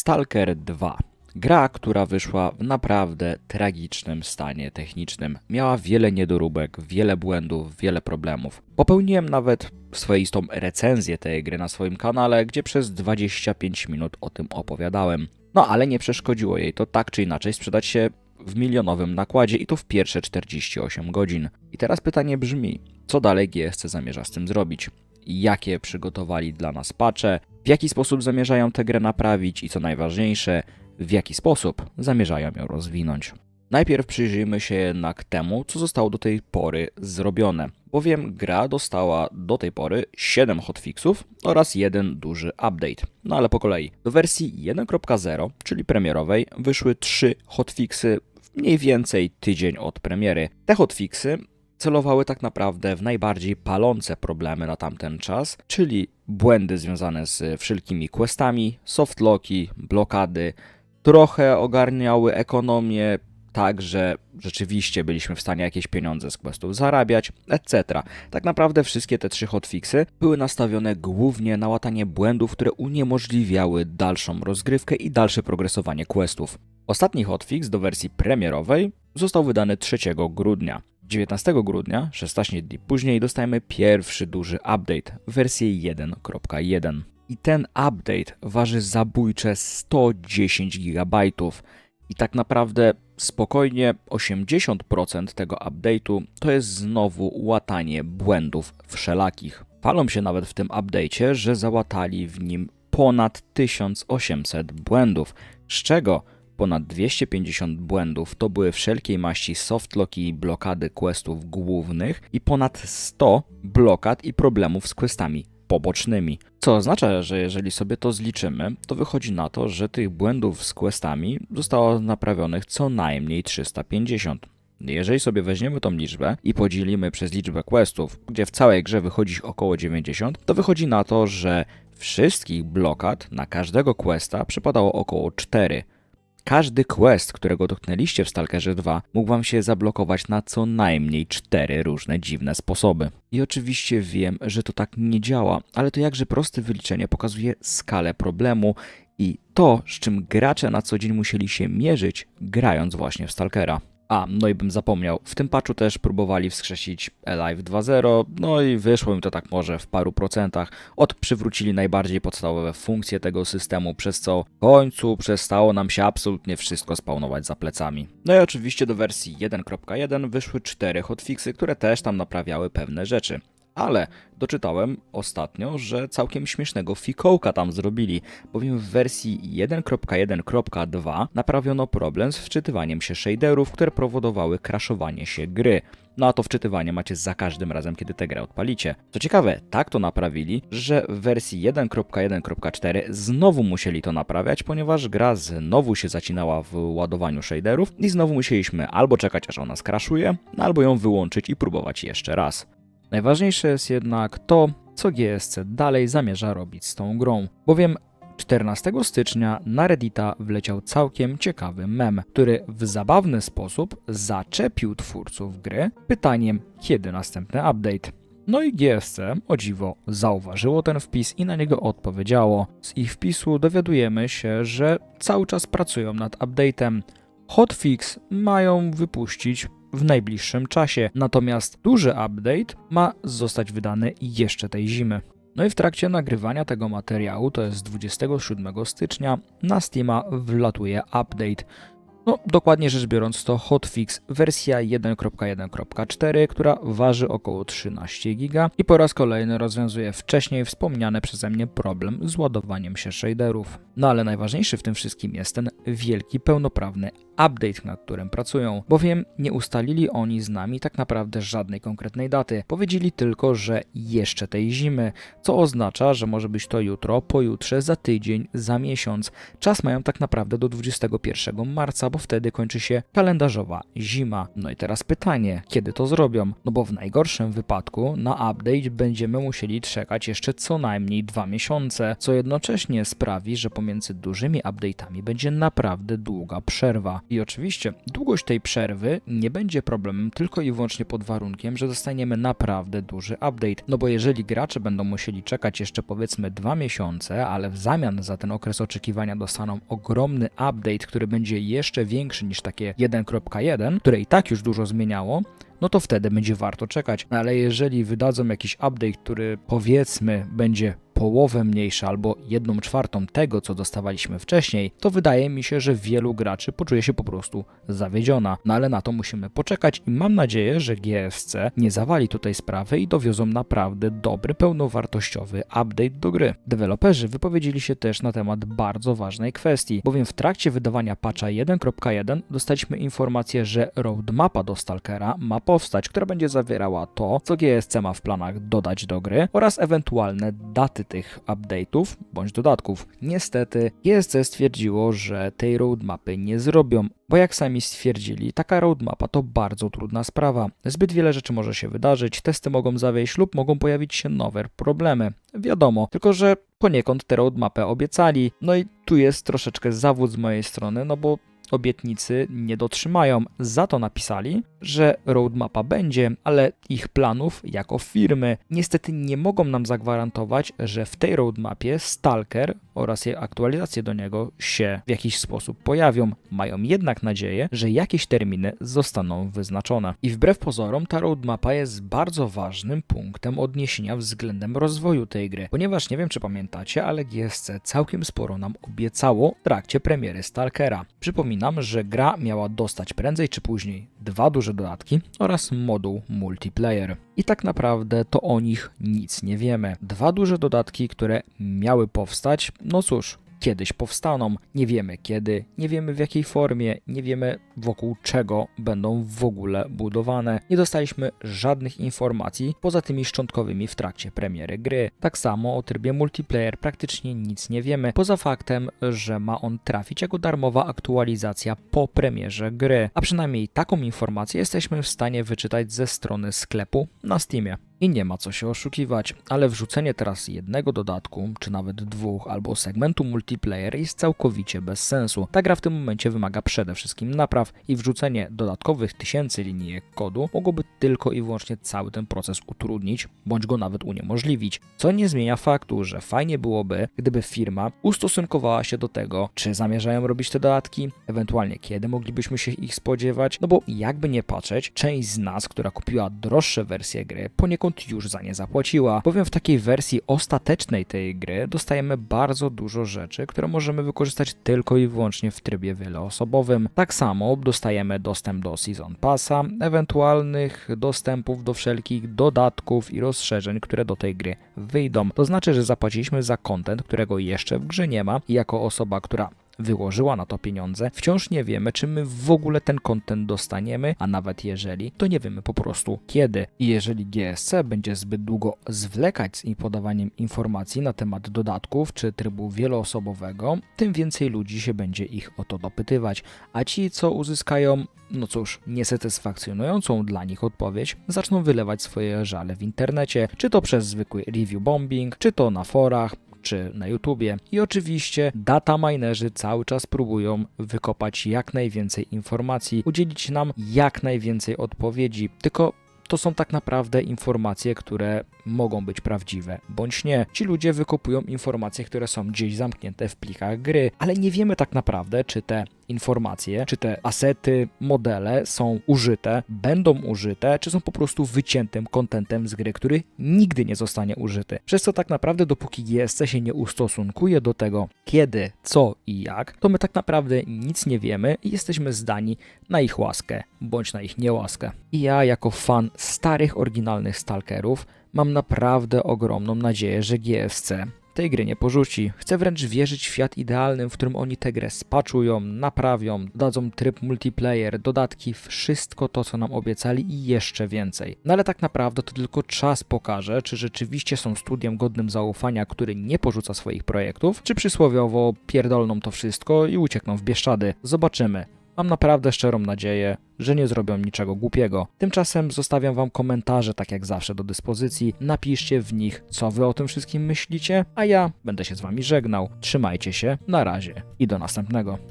Stalker 2. Gra, która wyszła w naprawdę tragicznym stanie technicznym. Miała wiele niedoróbek, wiele błędów, wiele problemów. Popełniłem nawet swoistą recenzję tej gry na swoim kanale, gdzie przez 25 minut o tym opowiadałem. No ale nie przeszkodziło jej to tak czy inaczej sprzedać się w milionowym nakładzie i to w pierwsze 48 godzin. I teraz pytanie brzmi, co dalej GSC zamierza z tym zrobić? Jakie przygotowali dla nas patche? W jaki sposób zamierzają tę grę naprawić i co najważniejsze, w jaki sposób zamierzają ją rozwinąć. Najpierw przyjrzyjmy się jednak temu, co zostało do tej pory zrobione, bowiem gra dostała do tej pory 7 hotfixów oraz jeden duży update. No ale po kolei. Do wersji 1.0, czyli premierowej, wyszły 3 hotfixy mniej więcej tydzień od premiery. Te hotfixy celowały tak naprawdę w najbardziej palące problemy na tamten czas, czyli błędy związane z wszelkimi questami, softlocki, blokady, trochę ogarniały ekonomię, tak, że rzeczywiście byliśmy w stanie jakieś pieniądze z questów zarabiać, etc. Tak naprawdę wszystkie te trzy hotfixy były nastawione głównie na łatanie błędów, które uniemożliwiały dalszą rozgrywkę i dalsze progresowanie questów. Ostatni hotfix do wersji premierowej został wydany 3 grudnia. 19 grudnia, 16 dni później, dostajemy pierwszy duży update, wersję 1.1. I ten update waży zabójcze 110 GB. I tak naprawdę spokojnie 80% tego update'u to jest znowu łatanie błędów wszelakich. Falą się nawet w tym update'cie, że załatali w nim ponad 1800 błędów, z czego ponad 250 błędów to były wszelkiej maści softlocki i blokady questów głównych i ponad 100 blokad i problemów z questami pobocznymi. Co oznacza, że jeżeli sobie to zliczymy, to wychodzi na to, że tych błędów z questami zostało naprawionych co najmniej 350. Jeżeli sobie weźmiemy tą liczbę i podzielimy przez liczbę questów, gdzie w całej grze wychodzi około 90, to wychodzi na to, że wszystkich blokad na każdego questa przypadało około 4. Każdy quest, którego dotknęliście w Stalkerze 2, mógł wam się zablokować na co najmniej cztery różne dziwne sposoby. I oczywiście wiem, że to tak nie działa, ale to jakże proste wyliczenie pokazuje skalę problemu i to, z czym gracze na co dzień musieli się mierzyć, grając właśnie w Stalkera. A, no i bym zapomniał, w tym patchu też próbowali wskrzesić Alive 2.0, no i wyszło im to tak może w paru procentach. Od przywrócili najbardziej podstawowe funkcje tego systemu, przez co w końcu przestało nam się absolutnie wszystko spawnować za plecami. No i oczywiście do wersji 1.1 wyszły cztery hotfixy, które też tam naprawiały pewne rzeczy. Ale doczytałem ostatnio, że całkiem śmiesznego fikołka tam zrobili, bowiem w wersji 1.1.2 naprawiono problem z wczytywaniem się shaderów, które powodowały crashowanie się gry. No a to wczytywanie macie za każdym razem, kiedy tę grę odpalicie. Co ciekawe, tak to naprawili, że w wersji 1.1.4 znowu musieli to naprawiać, ponieważ gra znowu się zacinała w ładowaniu shaderów i znowu musieliśmy albo czekać aż ona skraszuje, albo ją wyłączyć i próbować jeszcze raz. Najważniejsze jest jednak to, co GSC dalej zamierza robić z tą grą, bowiem 14 stycznia na Reddita wleciał całkiem ciekawy mem, który w zabawny sposób zaczepił twórców gry pytaniem, kiedy następny update. No i GSC, o dziwo, zauważyło ten wpis i na niego odpowiedziało. Z ich wpisu dowiadujemy się, że cały czas pracują nad update'em. Hotfix mają wypuścić w najbliższym czasie, natomiast duży update ma zostać wydany jeszcze tej zimy. No i w trakcie nagrywania tego materiału, to jest 27 stycznia, na Steama wlatuje update. No, dokładnie rzecz biorąc, to hotfix wersja 1.1.4, która waży około 13 GB i po raz kolejny rozwiązuje wcześniej wspomniany przeze mnie problem z ładowaniem się shaderów. No ale najważniejszy w tym wszystkim jest ten wielki, pełnoprawny update, nad którym pracują, bowiem nie ustalili oni z nami tak naprawdę żadnej konkretnej daty. Powiedzieli tylko, że jeszcze tej zimy, co oznacza, że może być to jutro, pojutrze, za tydzień, za miesiąc. Czas mają tak naprawdę do 21 marca, bo wtedy kończy się kalendarzowa zima. No i teraz pytanie, kiedy to zrobią? No bo w najgorszym wypadku na update będziemy musieli czekać jeszcze co najmniej dwa miesiące, co jednocześnie sprawi, że pomiędzy dużymi update'ami będzie naprawdę długa przerwa. I oczywiście długość tej przerwy nie będzie problemem tylko i wyłącznie pod warunkiem, że dostaniemy naprawdę duży update. No bo jeżeli gracze będą musieli czekać jeszcze powiedzmy dwa miesiące, ale w zamian za ten okres oczekiwania dostaną ogromny update, który będzie jeszcze większy niż takie 1.1, które i tak już dużo zmieniało, no to wtedy będzie warto czekać. Ale jeżeli wydadzą jakiś update, który powiedzmy będzie połowę mniejszy albo jedną czwartą tego, co dostawaliśmy wcześniej, to wydaje mi się, że wielu graczy poczuje się po prostu zawiedziona. No ale na to musimy poczekać i mam nadzieję, że GSC nie zawali tutaj sprawy i dowiozą naprawdę dobry, pełnowartościowy update do gry. Deweloperzy wypowiedzieli się też na temat bardzo ważnej kwestii, bowiem w trakcie wydawania patcha 1.1 dostaliśmy informację, że roadmapa do Stalkera ma powstać, która będzie zawierała to, co GSC ma w planach dodać do gry oraz ewentualne daty tych update'ów bądź dodatków. Niestety GSC stwierdziło, że tej roadmapy nie zrobią, bo jak sami stwierdzili, taka roadmapa to bardzo trudna sprawa. Zbyt wiele rzeczy może się wydarzyć, testy mogą zawieść lub mogą pojawić się nowe problemy. Wiadomo, tylko że poniekąd tę roadmapę obiecali, no i tu jest troszeczkę zawód z mojej strony, no bo obietnicy nie dotrzymają. Za to napisali, że roadmapa będzie, ale ich planów jako firmy niestety nie mogą nam zagwarantować, że w tej roadmapie Stalker oraz jej aktualizacje do niego się w jakiś sposób pojawią. Mają jednak nadzieję, że jakieś terminy zostaną wyznaczone. I wbrew pozorom ta roadmapa jest bardzo ważnym punktem odniesienia względem rozwoju tej gry, ponieważ nie wiem czy pamiętacie, ale GSC całkiem sporo nam obiecało w trakcie premiery Stalkera. Przypominam, że gra miała dostać prędzej czy później dwa duże dodatki oraz moduł multiplayer. I tak naprawdę to o nich nic nie wiemy. Dwa duże dodatki, które miały powstać, no cóż, kiedyś powstaną. Nie wiemy kiedy, nie wiemy w jakiej formie, nie wiemy wokół czego będą w ogóle budowane. Nie dostaliśmy żadnych informacji poza tymi szczątkowymi w trakcie premiery gry. Tak samo o trybie multiplayer praktycznie nic nie wiemy, poza faktem, że ma on trafić jako darmowa aktualizacja po premierze gry. A przynajmniej taką informację jesteśmy w stanie wyczytać ze strony sklepu na Steamie. I nie ma co się oszukiwać, ale wrzucenie teraz jednego dodatku, czy nawet dwóch, albo segmentu multiplayer jest całkowicie bez sensu. Ta gra w tym momencie wymaga przede wszystkim napraw i wrzucenie dodatkowych tysięcy linijek kodu mogłoby tylko i wyłącznie cały ten proces utrudnić, bądź go nawet uniemożliwić. Co nie zmienia faktu, że fajnie byłoby, gdyby firma ustosunkowała się do tego, czy zamierzają robić te dodatki, ewentualnie kiedy moglibyśmy się ich spodziewać, no bo jakby nie patrzeć, część z nas, która kupiła droższe wersje gry, poniekąd już za nie zapłaciła, bowiem w takiej wersji ostatecznej tej gry dostajemy bardzo dużo rzeczy, które możemy wykorzystać tylko i wyłącznie w trybie wieloosobowym. Tak samo dostajemy dostęp do Season Passa, ewentualnych dostępów do wszelkich dodatków i rozszerzeń, które do tej gry wyjdą. To znaczy, że zapłaciliśmy za content, którego jeszcze w grze nie ma i jako osoba, która wyłożyła na to pieniądze, wciąż nie wiemy, czy my w ogóle ten content dostaniemy, a nawet jeżeli, to nie wiemy po prostu kiedy. I jeżeli GSC będzie zbyt długo zwlekać z podawaniem informacji na temat dodatków czy trybu wieloosobowego, tym więcej ludzi się będzie ich o to dopytywać, a ci, co uzyskają no cóż, niesatysfakcjonującą dla nich odpowiedź, zaczną wylewać swoje żale w internecie, czy to przez zwykły review bombing, czy to na forach, czy na YouTubie. I oczywiście data minerzy cały czas próbują wykopać jak najwięcej informacji, udzielić nam jak najwięcej odpowiedzi. Tylko to są tak naprawdę informacje, które mogą być prawdziwe bądź nie. Ci ludzie wykopują informacje, które są gdzieś zamknięte w plikach gry, ale nie wiemy tak naprawdę, czy te informacje, czy te asety, modele są użyte, będą użyte, czy są po prostu wyciętym kontentem z gry, który nigdy nie zostanie użyty. Przez co tak naprawdę, dopóki GSC się nie ustosunkuje do tego, kiedy, co i jak, to my tak naprawdę nic nie wiemy i jesteśmy zdani na ich łaskę, bądź na ich niełaskę. I ja, jako fan starych, oryginalnych Stalkerów, mam naprawdę ogromną nadzieję, że GSC tej gry nie porzuci. Chcę wręcz wierzyć w świat idealnym, w którym oni tę grę spaczują, naprawią, dadzą tryb multiplayer, dodatki, wszystko to, co nam obiecali i jeszcze więcej. No ale tak naprawdę to tylko czas pokaże, czy rzeczywiście są studiem godnym zaufania, który nie porzuca swoich projektów, czy przysłowiowo pierdolną to wszystko i uciekną w Bieszczady. Zobaczymy. Mam naprawdę szczerą nadzieję, że nie zrobią niczego głupiego. Tymczasem zostawiam Wam komentarze, tak jak zawsze, do dyspozycji. Napiszcie w nich, co Wy o tym wszystkim myślicie, a ja będę się z Wami żegnał. Trzymajcie się, na razie i do następnego.